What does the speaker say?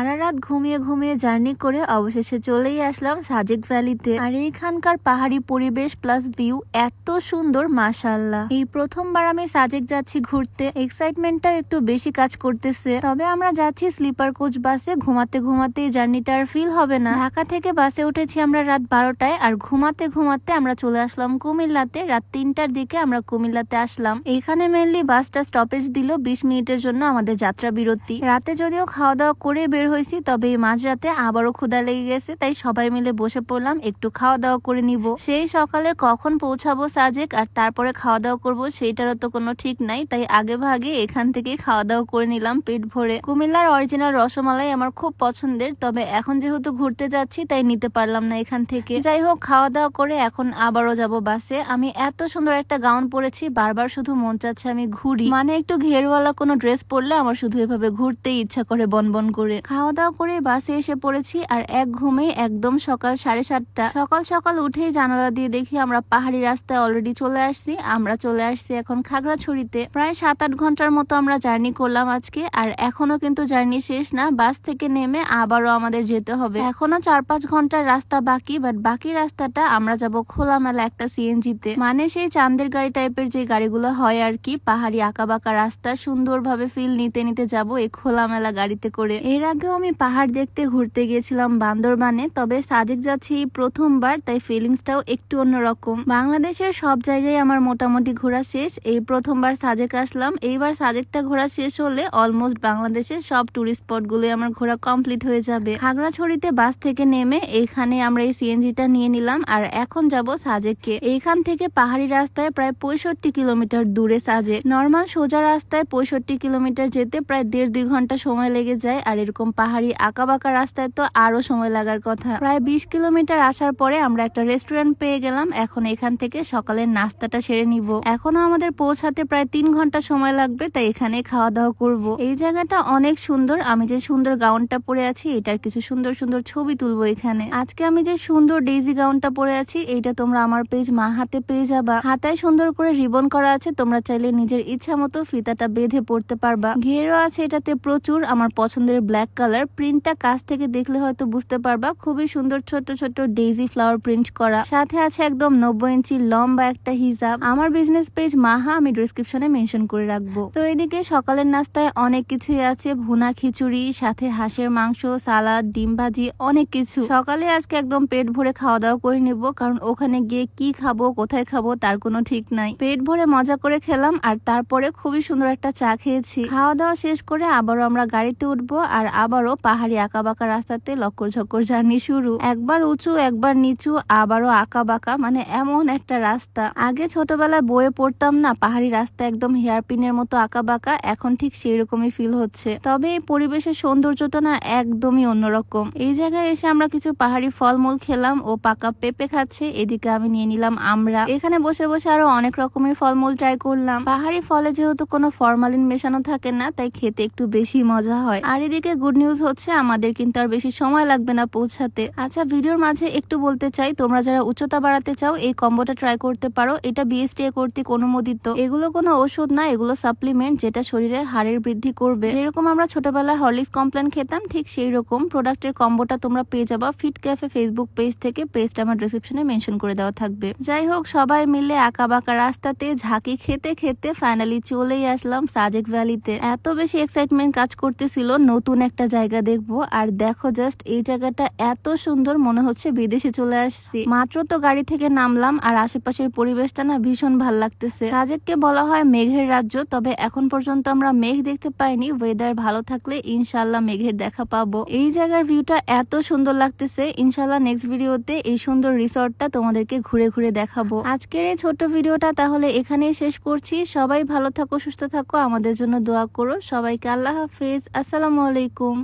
সারা রাত ঘুমিয়ে ঘুমিয়ে জার্নি করে অবশেষে চলেই আসলাম সাজেক ভ্যালিতে। আর এইখানকার পাহাড়ি পরিবেশ প্লাস ভিউ এত সুন্দর মাশাল্লাহ এই প্রথমবার আমি সাজেক যাচ্ছি ঘুরতে। এক্সাইটমেন্টটা একটু বেশি কাজ করতেছে। তবে আমরা যাচ্ছি স্লিপার কোচ বাসে ঘুমাতে ঘুমাতে জার্নিটা আর ফিল হবে না। ঢাকা থেকে বাসে উঠেছি আমরা রাত বারোটায়। আর ঘুমাতে ঘুমাতে আমরা চলে আসলাম কুমিল্লাতে। রাত তিনটার দিকে আমরা কুমিল্লাতে আসলাম। এইখানে মেনলি বাসটা স্টপেজ দিল বিশ মিনিটের জন্য আমাদের যাত্রা বিরতি। রাতে যদিও খাওয়া দাওয়া করে বের হয়েছি, তবে এই মাঝরাতে আবারও ক্ষুদা লেগে গেছে, তাই সবাই মিলে বসে পড়লাম, একটু খাওয়া দাওয়া করে নিব। সেই সকালে কখন পৌঁছাবো সাজেক, আর তারপরে খাওয়া দাওয়া করব সেইটারও তো কোনো ঠিক নাই, তাই আগে ভাগে এখান থেকে খাওয়া দাওয়া করে নিলাম পেট ভরে। কুমিল্লার অরিজিনাল রসমালাই আমার খুব পছন্দের, তবে এখন যেহেতু ঘুরতে যাচ্ছি, তাই নিতে পারলাম না এখান থেকে। যাই হোক খাওয়া দাওয়া করে এখন আবারও যাব বাসে। আমি এত সুন্দর একটা গাউন পরেছি, বারবার শুধু মন চাচ্ছে আমি ঘুরি। মানে একটু ঘেরওয়ালা কোনো ড্রেস পরলে আমার শুধু এভাবে ঘুরতেই ইচ্ছা করে বনবন করে। খাওয়া দাওয়া করে বাসে এসে পড়েছি আর এক ঘুমে একদম সকাল সাড়ে সাতটা। সকাল সকাল উঠেই জানালা দিয়ে দেখি আমরা পাহাড়ি রাস্তায় অলরেডি চলে আসছি, আমরা চলে আসছি এখন খাগড়াছড়িতে। প্রায় সাত আট ঘণ্টার মতো আমরা জার্নি করলাম আজকে, আর এখনও কিন্তু জার্নি শেষ না, বাস থেকে নেমে আবারও আমাদের যেতে হবে। এখনও চার পাঁচ ঘণ্টার রাস্তা বাকি বাট বাকি রাস্তাটা আমরা যাব খোলামেলা একটা সিএনজিতে মানে সেই চান্দের গাড়ি টাইপের যে গাড়িগুলো হয় আর কি, পাহাড়ি আঁকা বাঁকা রাস্তা, সুন্দরভাবে ফিল নিতে নিতে যাব এই খোলামেলা গাড়িতে করে। এর আগেও আমি পাহাড় দেখতে ঘুরতে গিয়েছিলাম বান্দরবানে, তবে সাজেক যাচ্ছি প্রথমবার, তাই ফিলিংসটাও একটু অন্যরকম। বাংলাদেশের সব জায়গায় আমার মোটামুটি ঘোরা শেষ, এই প্রথমবার সাজেক আসলাম। এইবার সাজেকটা ঘোরা শেষ হলে অলমোস্ট বাংলাদেশের সব টুরিস্ট স্পটগুলো আমার ঘোরা কমপ্লিট হয়ে যাবে। খাগড়াছড়িতে বাস থেকে নেমে এইখানে আমরা এই সিএনজিটা নিয়ে নিলাম, আর এখন যাব সাজেককে এইখান থেকে পাহাড়ি রাস্তায় প্রায় পঁয়ষট্টি কিলোমিটার দূরে সাজেক নর্মাল সোজা রাস্তায় পঁয়ষট্টি কিলোমিটার যেতে প্রায় দেড় দুই ঘণ্টা সময় লেগে যায়, আর এরকম পাহাড়ি আঁকা বাঁকা রাস্তায় তো আরও সময় লাগার কথা। প্রায় বিশ কিলোমিটার আসার পরে আমরা একটা রেস্টুরেন্ট পেয়ে গেলাম। এখন এখান থেকে সকালের নাস্তাটা সেরে নিব। এখনও আমাদের পৌঁছাতে প্রায় তিন ঘণ্টা সময় লাগবে, তাই এখানে খাওয়া দাওয়া করব। এই জায়গাটা অনেক সুন্দর। আমি যে সুন্দর গাউনটা পরে আছি, এটার কিছু সুন্দর সুন্দর ছবি তুলবো এখানে। আজকে আমি যে সুন্দর ডেইজি গাউনটা পরে আছি, এইটা তোমরা আমার পেজ মা হাতে পেয়ে যাবা। হাতায় সুন্দর করে রিবন করা আছে, তোমরা চাইলে নিজের ইচ্ছা মতো ফিতাটা বেঁধে পড়তে পারবা। ঘেরও আছে এটাতে প্রচুর, আমার পছন্দের ব্ল্যাক কালার প্রিন্টটা কাছ থেকে দেখলে হয়তো বুঝতে পারবা। খুবই সুন্দর ছোট ছোট ডেইজি ফ্লাওয়ার প্রিন্ট করা। সাথে আছে একদম নব্বই ইঞ্চি লম্বা একটা হিজাব। আমার বিজনেস পেজ মাহা, আমি ডিসক্রিপশনে মেনশন করে রাখব। তো এদিকে সকালের নাস্তায় অনেক কিছুই আছে। ভুনা খিচুড়ি, সাথে হাঁসের মাংস, সালাদ, ডিম ভাজি, অনেক কিছু। সকালে আজকে একদম পেট ভরে খাওয়া দাওয়া করে নিব, কারণ ওখানে গিয়ে কি খাব, কোথায় খাব, তার কোনো ঠিক নাই। পেট ভরে মজা করে খেলাম, আর তারপরে খুবই সুন্দর একটা চা খেয়েছি। খাওয়া দাওয়া শেষ করে আবারও আমরা গাড়িতে উঠবো, আর আবারও পাহাড়ি আঁকা বাঁকা রাস্তাতে লক্কর ঝক্কর জার্নি শুরু। একবার উঁচু, একবার নিচু, আবারও আঁকা বাঁকা মানে এমন একটা রাস্তা। আগে ছোটবেলায় বয়ে পড়তাম না, পাহাড়ি রাস্তা একদম হেয়ার পিনের মতো আঁকা বাঁকা এখন ঠিক সেই রকমই ফিল হচ্ছে। তবে এই পরিবেশের সৌন্দর্যটা না একদমই অন্যরকম। এই জায়গায় এসে আমরা কিছু পাহাড়ি ফলমূল খেলাম ও পাকা পেঁপে খাচ্ছে, এদিকে আমি নিয়ে নিলাম আমরা এখানে বসে বসে আরও অনেক রকমের ফলমূল ট্রাই করলাম। পাহাড়ি ফলে যেহেতু কোনো ফরমালিন মেশানো থাকে না, তাই খেতে একটু বেশি মজা হয়। আর এদিকে গুড নিউজ হচ্ছে, আমাদের কিন্তু আর বেশি সময় লাগবে না পৌঁছাতে। আচ্ছা ভিডিওর মাঝে একটু বলতে চাই, তোমরা যারা উচ্চতা বাড়াতে চাও, এই কম্বোটা ট্রাই করতে পারো। এটা বিএসটিএ কর্তৃক অনুমোদিত। এগুলো কোনো ওষুধ না, এগুলো সাপ্লিমেন্ট যেটা শরীরের হাড়ের বৃদ্ধি করবে। যেরকম আমরা ছোটবেলায় হরলিক্স কমপ্লেন খেতাম, ঠিক সেই রকম প্রোডাক্টের কম্বোটা তোমরা পেয়ে যাবা। ফিট ক্যাফে ফেসবুক পেজ থেকে পেজটা আমার ডিসক্রিপশনে মেনশন করে দেওয়া থাকবে। যাই হোক, সবাই মিলে আঁকা বাঁকা রাস্তাতে ঝাঁকি খেতে খেতে ফাইনালি চলেই আসলাম সাজেক ভ্যালিতে এত বেশি এক্সাইটমেন্ট কাজ করতেছিল নতুন একটা জায়গা দেখব। আর দেখো জাস্ট এই জায়গাটা এত সুন্দর মনে হচ্ছে বিদেশে চলে আসছি। মাত্র তো গাড়ি থেকে নামলাম আর আশেপাশের পরিবেশটা না ভীষণ ভালো লাগতেছে। সাজেককে বলা হয় মেঘের রাজ্য, তবে এখন পর্যন্ত আমরা মেঘ দেখতে পাইনি। ওয়েদার ভালো থাকলে ইনশাল্লাহ মেঘের দেখা পাবো। এই জায়গার ভিউটা এত সুন্দর লাগতেছে। ইনশাল্লাহ নেক্সট ভিডিওতে এই সুন্দর রিসর্টটা তোমাদেরকে ঘুরে ঘুরে দেখাবো। আজকের এই ছোট্ট ভিডিওটা তাহলে এখানেই শেষ করছি। সবাই ভালো থাকো, সুস্থ থাকো। আমাদের জন্য দোয়া করো। সবাইকে আল্লাহ হাফিজ। আসসালামু আলাইকুম।